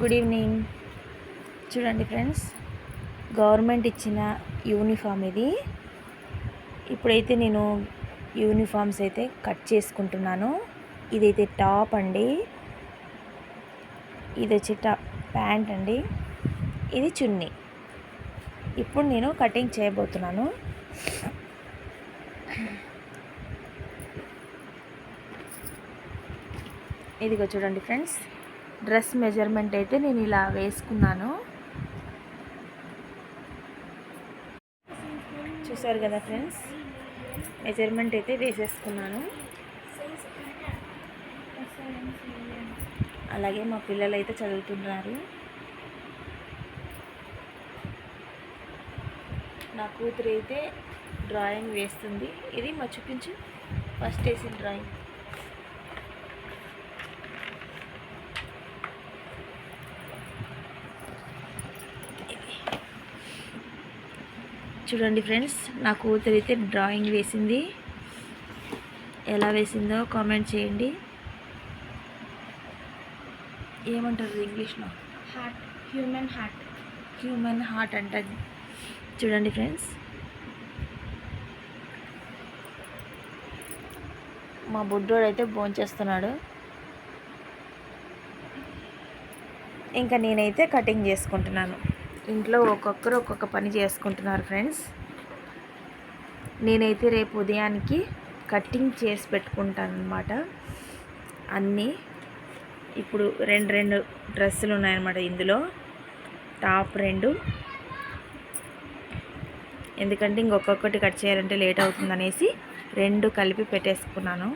Good evening చూడండి friends government ఇచ్చిన uniform ఇది. ఇప్పుడైతే నేను యూనిఫామ్స్ అయితే కట్ చేసుకుంటున్నాను. ఇదైతే టాప్ అండి. ఇది వచ్చి టాప్ ప్యాంట్ అండి. ఇది చున్నీ. ఇప్పుడు నేను కటింగ్ చేయబోతున్నాను. ఇదిగో చూడండి ఫ్రెండ్స్ డ్రెస్ మెజర్మెంట్ అయితే నేను ఇలా వేసుకున్నాను. చూసారు కదా ఫ్రెండ్స్? మెజర్మెంట్ అయితే వేసేసుకున్నాను. అలాగే మా పిల్లలు అయితే చదువుతున్నారు. నా కూతురు అయితే డ్రాయింగ్ వేస్తుంది. ఇది మా చూపించు. ఫస్ట్ వేసిన డ్రాయింగ్. చూడండి ఫ్రెండ్స్ నా కూతురు అయితే డ్రాయింగ్ వేసింది. ఎలా వేసిందో కామెంట్ చేయండి. ఏమంటారు ఇంగ్లీష్లో heart human heart human heart అంటది చూడండి ఫ్రెండ్స్. మా బుడ్డోడు అయితే భోంచేస్తున్నాడు ఇంకా నేనైతే కటింగ్ చేసుకుంటున్నాను. ఇంట్లో ఒక్కొక్కరు ఒక్కొక్క పని చేసుకుంటున్నారు ఫ్రెండ్స్. నేనైతే రేపు ఉదయానికి కట్టింగ్ చేసి పెట్టుకుంటాను అనమాట అన్నీ ఇప్పుడు రెండు రెండు డ్రెస్సులు ఉన్నాయన్నమాట ఇందులో. టాప్ రెండు. ఎందుకంటే ఇంకొకటి కట్ చేయాలంటే లేట్ అవుతుందనేసి రెండు కలిపి పెట్టేసుకున్నాను.